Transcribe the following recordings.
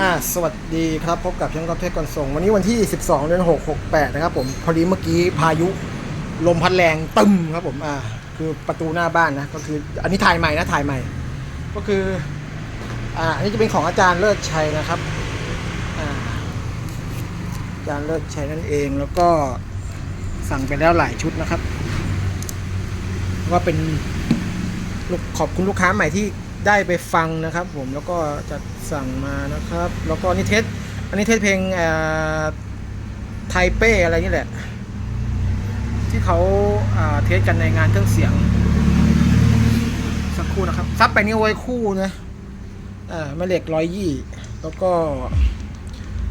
อ่าสวัสดีครับพบกับช่างกอล์ฟเทพก่อนส่ง วันนี้วันที่ 12 เดือน 6 68 นะครับผม พอดีเมื่อกี้พายุลมพัดแรงตึมครับผมอ่าคือประตูหน้าบ้านนะ ก็คืออันนี้ถ่ายใหม่นะถ่ายใหม่ ก็คืออ่าอันนี้จะเป็นของอาจารย์เลิศชัยนะครับอ่าอาจารย์เลิศชัยนั่นเองแล้วก็สั่งไปแล้วหลายชุดนะครับก็เป็นขอบคุณลูกค้าใหม่ที่ ได้ไปฟังนะครับ ผมแล้วก็จะสั่งมานะครับ แล้วก็นี่เทสอันนี้เทสเพลงเอ่อไทเป้อะไรนี่แหละ ที่เขาอ่าเทสกันในงานเครื่องเสียง สักคู่นะครับ ซับไปนี่ไว้คู่นะอ่าแม่เหล็กร้อยยี่แล้วก็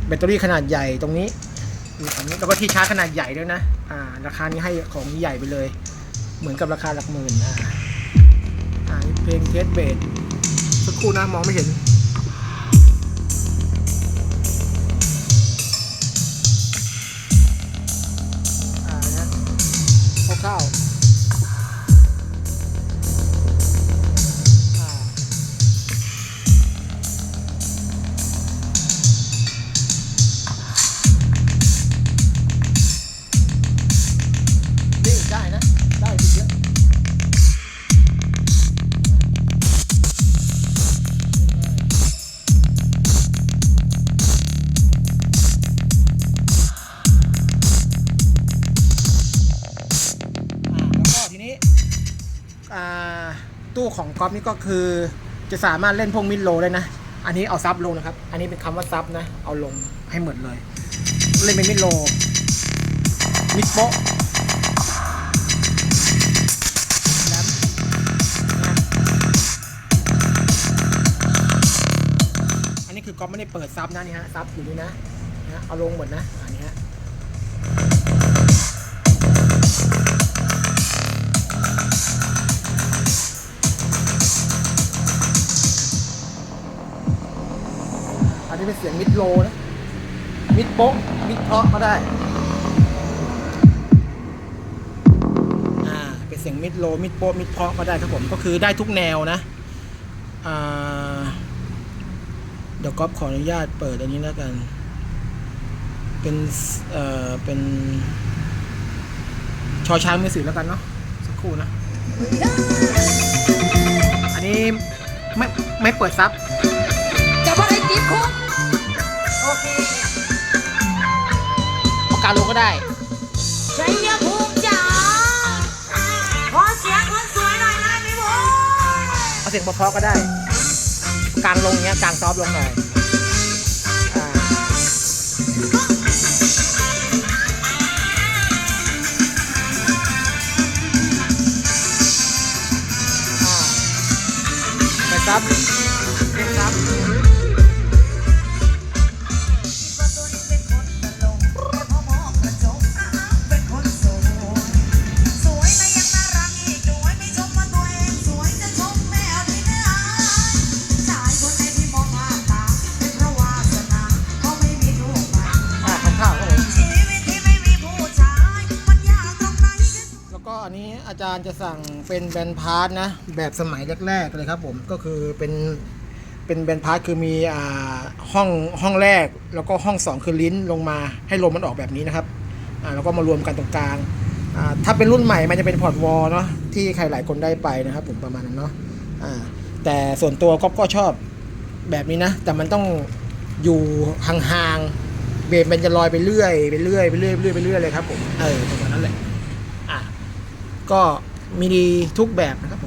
แบตเตอรี่ขนาดใหญ่ตรงนี้อยู่ตรงนี้แล้วก็ที่ชาร์จขนาดใหญ่ด้วยนะ อ่า ราคานี้ให้ของใหญ่ไปเลย เหมือนกับราคาหลักหมื่นอ่าอ่านี่ เพลงเทสเบสสักครู่นะมองไม่เห็น ตู้ของก๊อฟนี่ก็คือจะสามารถเล่นพวกมิดโลได้นะ อันนี้เอาซับลงนะครับ อันนี้เป็นคำว่าซับนะ เอาลงให้หมดเลย เล่นเป็นมิดโล มิดโปะอันนี้คือก๊อฟไม่ได้เปิดซับนะนี่ฮะซับอยู่นี่นะนะ เอาลงหมดนะ อันนี้ฮะ นนี้เป็นเสียงมิดโลนะ มิดโป๊ะมิดเพาะก็ได้ อ่า เป็นเสียงมิดโล มิดโป๊ะมิดเพาะก็ได้ครับผม ก็คือได้ทุกแนวนะ อ่า เดี๋ยวก๊อฟขออนุญาตเปิดอันนี้แล้วกัน เป็น เอ่อ เป็นชอช้างมือสื่อแล้วกันเนาะ สักครู่นะ อันนี้ไม่ไม่เปิดซับ เคอาการลงก็ได้ชัยภูมิจ๋าขอเสียงคนสวยหน่อยนะพี่บุ๋มเอาเสียงเพราะๆก็ได้กลางลงเงี้ยกลางซอฟลงหน่อย อาจารย์จะสั่งเป็นแบนพาร์ทนะแบบสมัยแรกๆเลยครับผมก็คือเป็นเป็นแบนพาร์ทคือมีอ่าห้องห้องแรกแล้วก็ห้องสองคือลิ้นลงมาให้ลมมันออกแบบนี้นะครับอ่าแล้วก็มารวมกันตรงกลางอ่าถ้าเป็นรุ่นใหม่มันจะเป็นพอร์ตวอลเนาะที่ใครหลายคนได้ไปนะครับผมประมาณนั้นเนาะอ่าแต่ส่วนตัวก็ก็ชอบแบบนี้นะ แต่มันต้องอยู่ห่างๆเบสมันจะลอยไปเรื่อยไปเรื่อยไปเรื่อยไปเรื่อยไปเรื่อยเลยครับผมเออประมาณนั้นแหละ ก็มีดีทุกแบบนะครับผม